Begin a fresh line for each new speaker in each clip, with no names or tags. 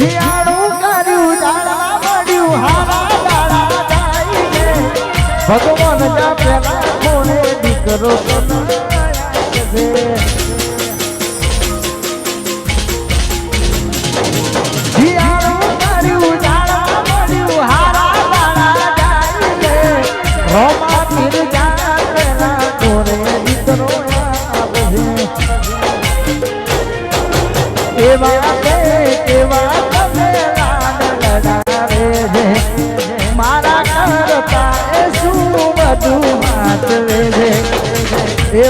શિયાળું કર્યું દાડા જાય ભગવાન દીકરો શિયાળું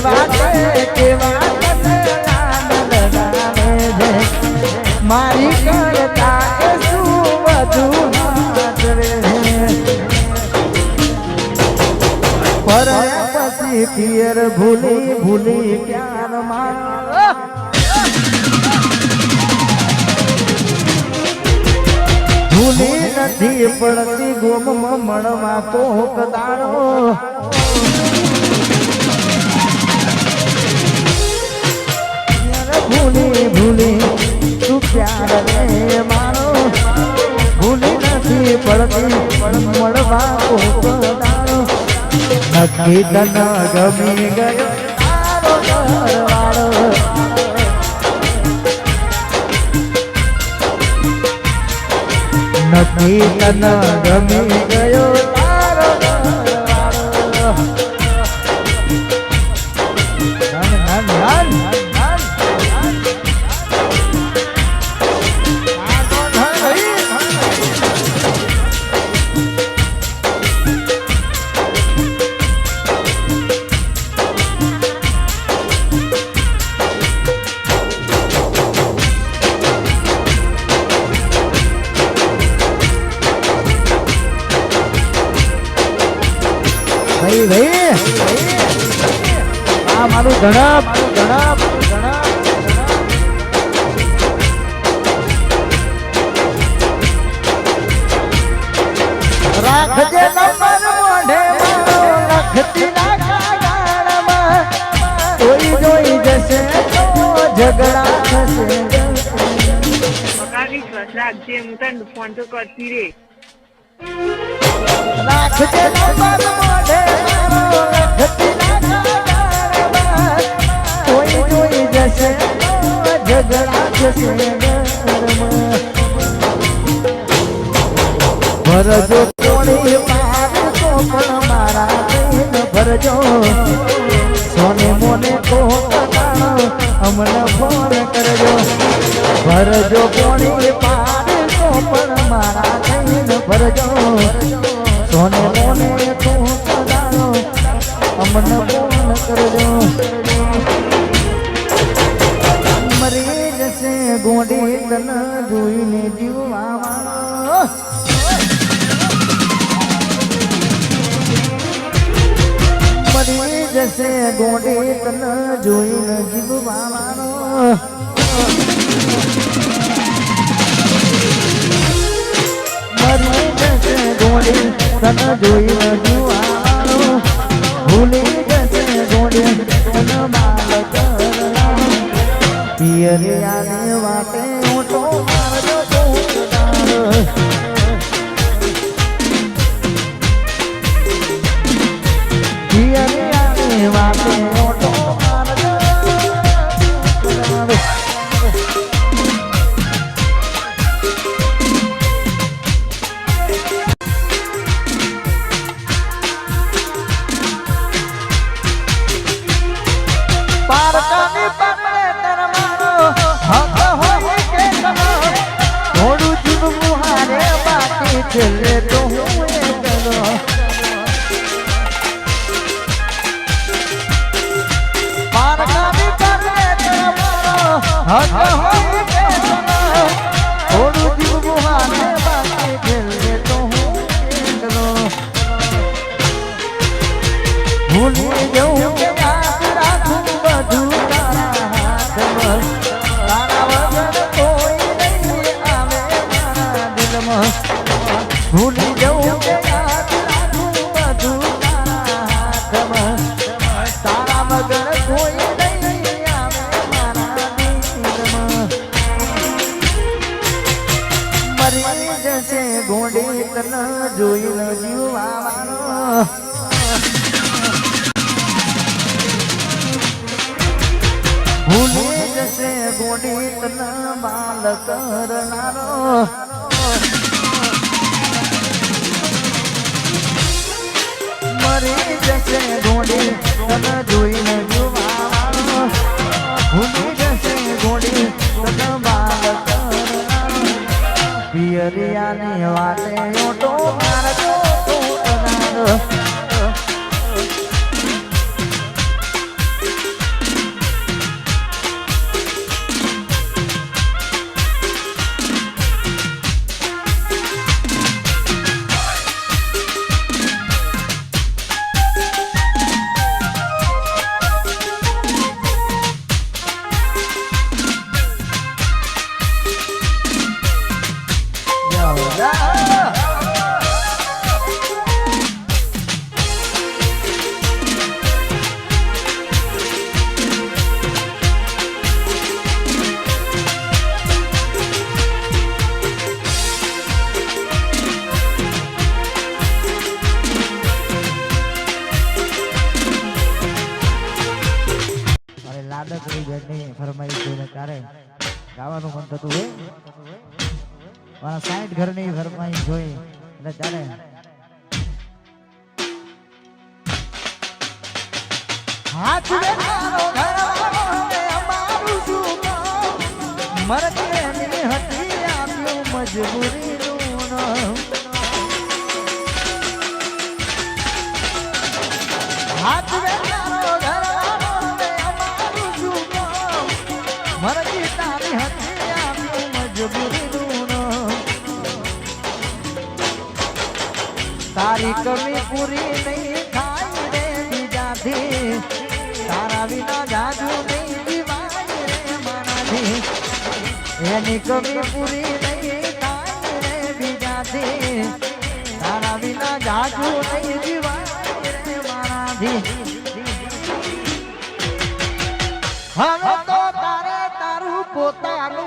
કેવા મારી કરતા શું બધું પર પછી પિયર ભૂલી ભૂલી ક્યારમાં? ભૂલી નથી પડતી ગોમમાં મળવા તો કદાડો નક્કી તન ગમી ગયો. નથી તન ગમી ગણપ ધડપ ધડપ રાખજે નંબર મોઢે લખતી ના કાગળમાં કોઈ જોઈ જશે તો ઝઘડા થશે.
રાખજે હું તને ફોન તો કરતી રે
રાખજે નંબર મોઢે ભરજો કોણી પાર તો પણ મારા પ્રેમ ભરજો સોને મોને તો અમને ફોન કરજો? ભરજો કોણી પાર તો પણ મારા પ્રેમ ભરજો સોને મોને તો અમને ફોન કરજો? ગોડી તન જોઈને જીવવા મરી જશે ગોડી તન જોઈને જીવવાનો મરી જશે જોઈને જીવવાનો ભૂલી જશે ગોડી તન કરવાનો પિયરિયાને વાટે ઓટો જશે ગોંડી તન જોઈને જીવવાનો જશે ગોંડી તન બાલ મરી જશે ગોંડી વાતે અરે લાડકડી બેનની ફરમાઈશ જોઈને ત્યારે ગાવાનું મન થતું હોય. મારા સાઈઠ ઘરની ફરમાઈશ જોઈ એટલે ચાલે હાથ બેઠાનો ઘરવાળો ને અમારું શું કામ? મરદની હતી આપ્યું મજબૂરીનું નામ. તારી કમી પૂરી નહીં થાય રે બીજાથી તારા વિના જાજુ નહીં જીવાય રે મારાથી એની કમી પૂરી નહીં થાય રે બીજાથી તારા વિના જાજુ નહીં જીવાય રે મારાથી હવે તો તારે તારું પોતાનું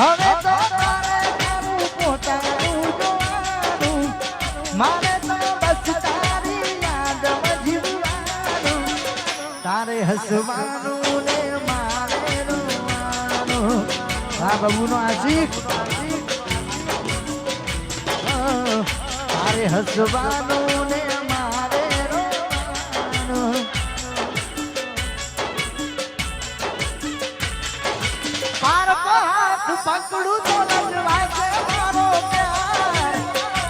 હવે તો તારે તારું પોતાનું જોવાનું. મારે તો બસ તારી યાદમાં જીવવાનું તારે હસવાનું ને મારે રોવાનું. આ બાબુનો આશિક. તારે હસવાનું હાથ પકડું તો લજવાશે મારો પ્યાર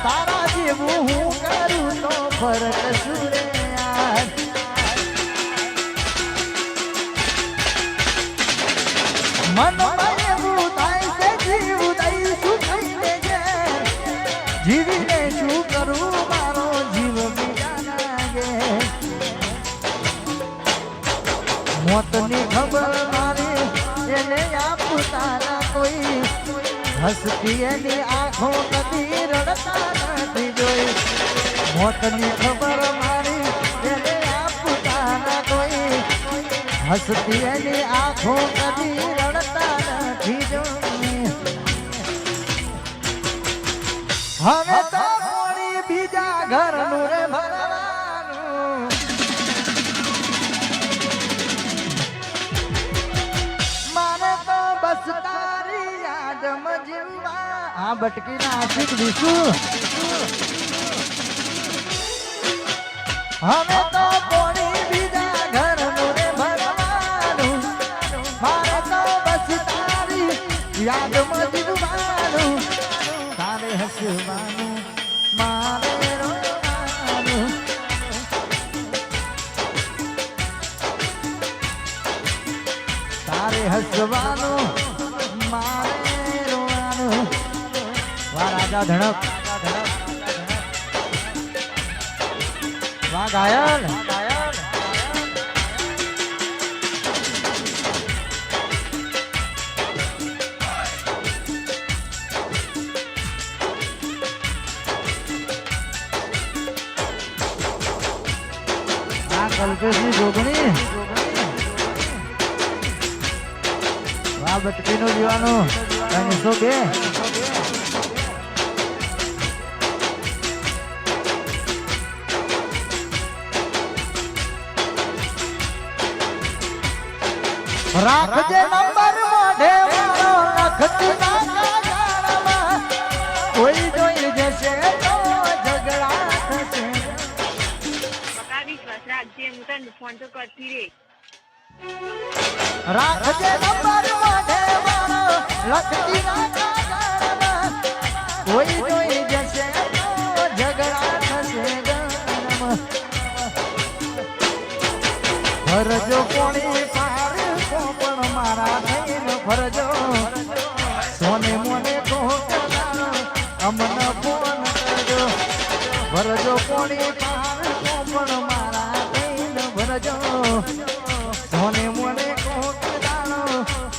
તારા જેવું હું કરું તો ફરક સુરે યાર મનમાં એવું થાય છે જીવ દઈ શું થઈને ઘેર જીવીને શું કરું મારો જીવ બીજા લાગે મોતની ખબર મારી એને આપતા તારા કોઈ હસતી આંખો કદી રડતા જોઈ. મોતની ખબર મારી જેને આપતા તારા કોઈ હસતી એની આંખો કદી રડતા નથી હવે તો બીજા ઘરનું આ બટકી ના આશિક વિશુ હવે તો કોણી બીજા ઘર મોરે ભરવાનું. મારે તો બસ તારી યાદમાં જીવવાનું તારે હસવાનું વાગા ધડક. વાઘ આયા ને કલ્પેશની જોગણી. આ બટકીનો દીવાનો. રાખજે નંબર મોઢે મારો રાખતી ના. કોઈ જોઈ જશે તો ઝઘડા થશે
બકા વિશ્વાસ રાખજે હું તને ફોન તો કરતી રે
રાખજે નંબર મોઢે મારો લખતી ના ફરજો સોને મોને કોકલા અમન ફોન કરજો. ફરજો કોણી પાર પણ મારા થઈને સોને મોને કહો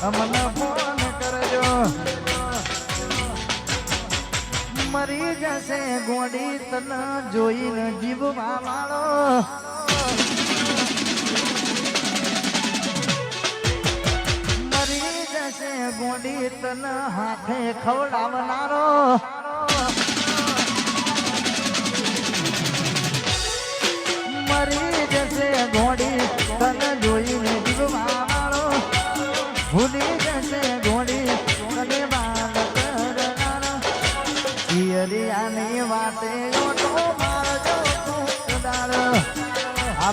અમન ફોન કરજો. મરી જશે ગોડી તને જોઈને જીવવા વાળો. જશે ગોડી તન હાથે ખવડાવનારો. મરી જશે ગોડી તન જોઈને જીવવાવાળો ભૂલી જશે ગોડી તને બાલ કરનારો. વાતે ઓટો મારજો તું કદાળ આ